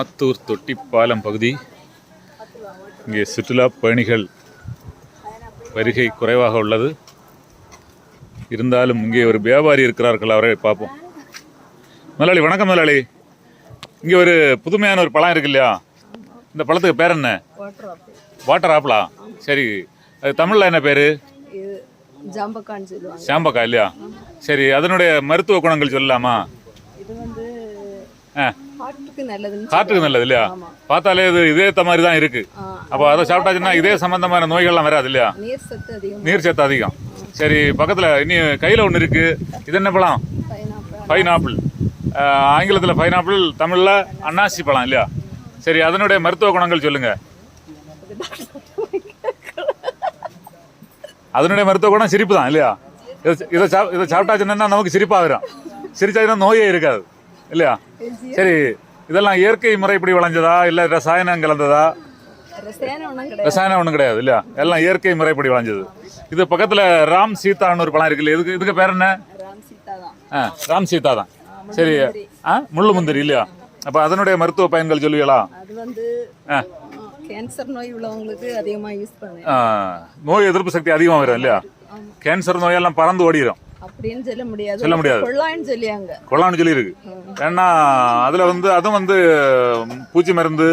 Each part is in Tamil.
ஆத்தூர் தொட்டிப்பாலம் பகுதி. இங்கே சுற்றுலா பயணிகள் வருகை குறைவாக உள்ளது. இருந்தாலும் இங்கே ஒரு வியாபாரி இருக்கிறார்கள் அவரை பார்ப்போம். முதலாளி வணக்கம் முதலாளி. இங்கே ஒரு புதுமையான ஒரு பழம் இருக்கு இல்லையா இந்த பழத்துக்கு பேர் என்ன? Water apple? சரி அது தமிழில் என்ன பேர்? சாம்பக்கா இல்லையா? சரி அதனுடைய மருத்துவ குணங்கள் சொல்லலாமா? இது வந்து ஆ. ஹார்ட்டுக்கு நல்லதுன்னு காற்றுக்கு நல்லது இல்லையா. பார்த்தாலே இது இதயத்த மாதிரி தான் இருக்கு. அப்போ அதை சாப்பிட்டாச்சுன்னா இதே சம்பந்தமான நோய்கள்லாம் வராது இல்லையா? நீர் சத்து அதிகம். நீர் சத்து அதிகம். சரி பக்கத்தில் இனி கையில் ஒன்று இருக்கு. இது என்ன பழம்? பைனாப்பிள். ஆங்கிலத்தில் பைனாப்பிள் தமிழில் அன்னாசி பழம் இல்லையா? சரி அதனுடைய மருத்துவ குணங்கள் சொல்லுங்க. அதனுடைய மருத்துவ குணம் சிரிப்பு தான் இல்லையா? இதை இதை சாப்பிட்டாச்சுன்னா நமக்கு சிரிப்பாக வரும் சிரிச்சாச்சுன்னா நோயே இருக்காது. இல்லையா? சரி இதெல்லாம் இயற்கை முறைப்படி விளைஞ்சதா? இல்லை ரசாயனம் கலந்ததா? ரசாயனம் ஒன்றும் கிடையாது. இல்லையா? எல்லாம் இயற்கை முறைப்படி விளைஞ்சது. இது பக்கத்தில் ராம் சீதான்னு ஒரு பழம் இருக்குல்ல இதுக்கு இதுக்கு பேர் என்ன? ராம் சீதா தான் ஆ ராம் சீதா தான் சரி ஆ முள்ளு முந்திரி இல்லையா? அப்போ அதனுடைய மருத்துவ பயன்கள் சொல்லுவீங்களா? ஆ. கேன்சர் நோய் உள்ளவங்களுக்கு அதிகமாக யூஸ் பண்ணேன் ஆ, நோய் எதிர்ப்பு சக்தி அதிகமாக வரும் இல்லையா? கேன்சர் நோயெல்லாம் பறந்து ஓடிடும் அப்படின்னு சொல்ல முடியாது. சொல்ல முடியாது. கொள்ளான்னு சொல்லியாங்க. கொள்ளான்னு சொல்லி இருக்கு ஏன்னா அதுல வந்து அதுவும் வந்து பூச்சி மருந்து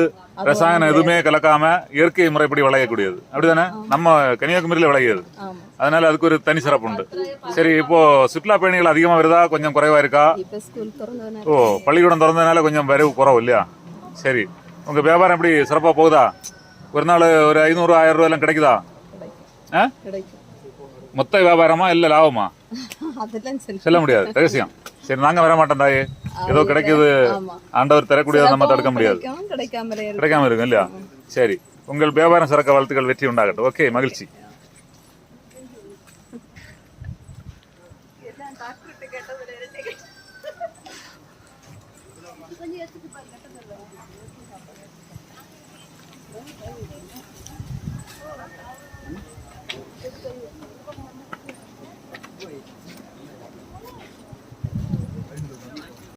ரசாயனம் எதுவுமே கலக்காம இயற்கை முறைப்படி விளையக்கூடியது. அப்படிதானே? நம்ம கன்னியாகுமரியில விளையாது. அதனால அதுக்கு ஒரு தனி சிறப்பு உண்டு. சரி இப்போ சுற்றுலா பயணிகள் அதிகமா வருதா? கொஞ்சம் குறைவா இருக்கா? ஓ பள்ளிக்கூடம் திறந்ததுனால கொஞ்சம் வரவு குறவு இல்லையா? சரி. உங்க வியாபாரம் எப்படி சிறப்பா போகுதா? ஒரு நாள் ஒரு ஐநூறு ஆயிரம் ரூபாய் எல்லாம் கிடைக்குதா மொத்த வியாபாரமா இல்ல லாபமா? சொல்ல முடியாது. ரகசியம். சரி நாங்க வர மாட்டோம் தாயே. ஏதோ கிடைக்குது. ஆண்டவர் தரக்கூடியதை நம்ம தடுக்க முடியாது. கிடைக்கும் இருக்கும். இல்லையா? சரி. உங்கள் வியாபாரம் சிறக்க வாழ்த்துக்கள் வெற்றி உண்டாகட்டும். ஓகே மகிழ்ச்சி.